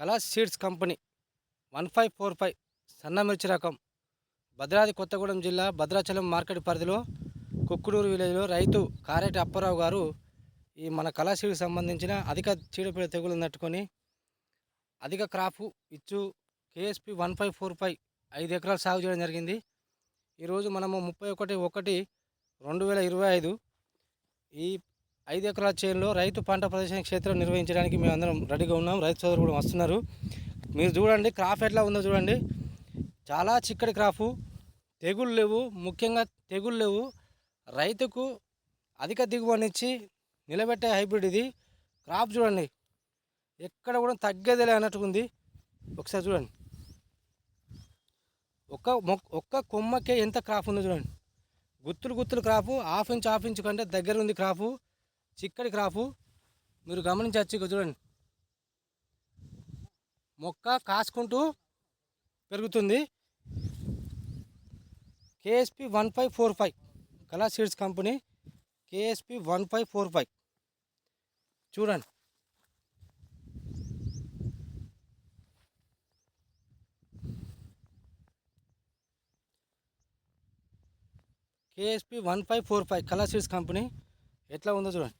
కలాస్ seeds company one five four five సన్న మిర్చి రకం భద్రాద్రి కొత్తగూడెం జిల్లా భద్రాచలం మార్కెట్ పరిధిలో కుక్కుడూరు విలేజ్లో రైతు కారేటి అప్పారావు గారు ఈ మన కళా సీడ్కి సంబంధించిన అధిక చీడపీడ తెగులు తట్టుకొని అధిక క్రాపు ఇచ్చు KSP one five four five ఐదు ఎకరాలు సాగు చేయడం జరిగింది. ఈరోజు మనము ముప్పై ఒకటి ఒకటి రెండు వేల ఇరవై ఐదు ఈ ఐదు ఎకరాల చేనులో రైతు పంట ప్రదర్శన క్షేత్రం నిర్వహించడానికి మేము అందరం రెడీగా ఉన్నాం. రైతు సోదరులు కూడా వస్తున్నారు. మీరు చూడండి క్రాప్ ఎట్లా ఉందో చూడండి. చాలా చిక్కటి క్రాపు. తెగుళ్ళు లేవు. ముఖ్యంగా తెగుళ్ళు లేవు. రైతుకు అధిక దిగుబడినిచ్చి నిలబెట్టే హైబ్రిడ్ ఇది. క్రాప్ చూడండి. ఎక్కడ కూడా తగ్గేదిలే అన్నట్టుకుంది ఒకసారి చూడండి. ఒక్క మొక్క ఒక్క కొమ్మకే ఎంత క్రాప్ ఉందో చూడండి. గుత్తులు గుత్తులు crop. Half inch half inch కంటే దగ్గర ఉంది క్రాపు. చిక్కడి క్రాపు. మీరు గమనించవచ్చు ఇక చూడండి. మొక్క కాసుకుంటూ పెరుగుతుంది. KSP one five four five colour seeds company KSP one five four five. చూడండి. KSP one five four five colour seeds company ఎట్లా ఉందో చూడండి.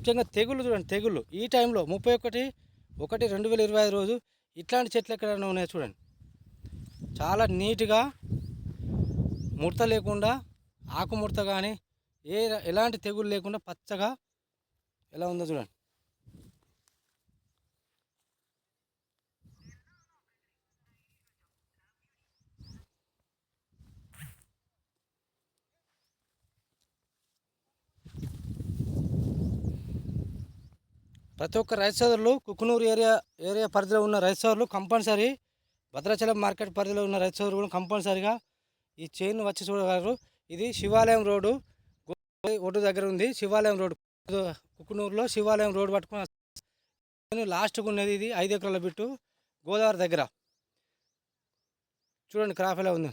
ముఖ్యంగా తెగులు చూడండి తెగులు ఈ టైంలో ముప్పై ఒకటి ఒకటి రెండు వేల ఇరవై ఐదు రోజు ఇట్లాంటి చెట్లు ఎక్కడైనా ఉన్నాయో చూడండి. చాలా నీట్గా ముడత లేకుండా ఆకుముడత కానీ ఏ ఎలాంటి తెగులు లేకుండా పచ్చగా ఎలా ఉందో చూడండి. ప్రతి ఒక్క రైతు సోదరులు కుకునూరు ఏరియా ఏరియా పరిధిలో ఉన్న రైతు సోదరులు కంపల్సరీ భద్రాచలం మార్కెట్ పరిధిలో ఉన్న రైతు సోదరులు కూడా కంపల్సరీగా ఈ చైన్ వచ్చి చూడగలరు. ఇది శివాలయం రోడ్డు. ఒడ్డు దగ్గర ఉంది. శివాలయం రోడ్డు. కుకునూరులో శివాలయం రోడ్డు పట్టుకుని లాస్ట్కు ఉన్నది ఇది ఐదు ఎకరాల బిట్టు గోదావరి దగ్గర. చూడండి క్రాఫ్ ఎలా ఉంది.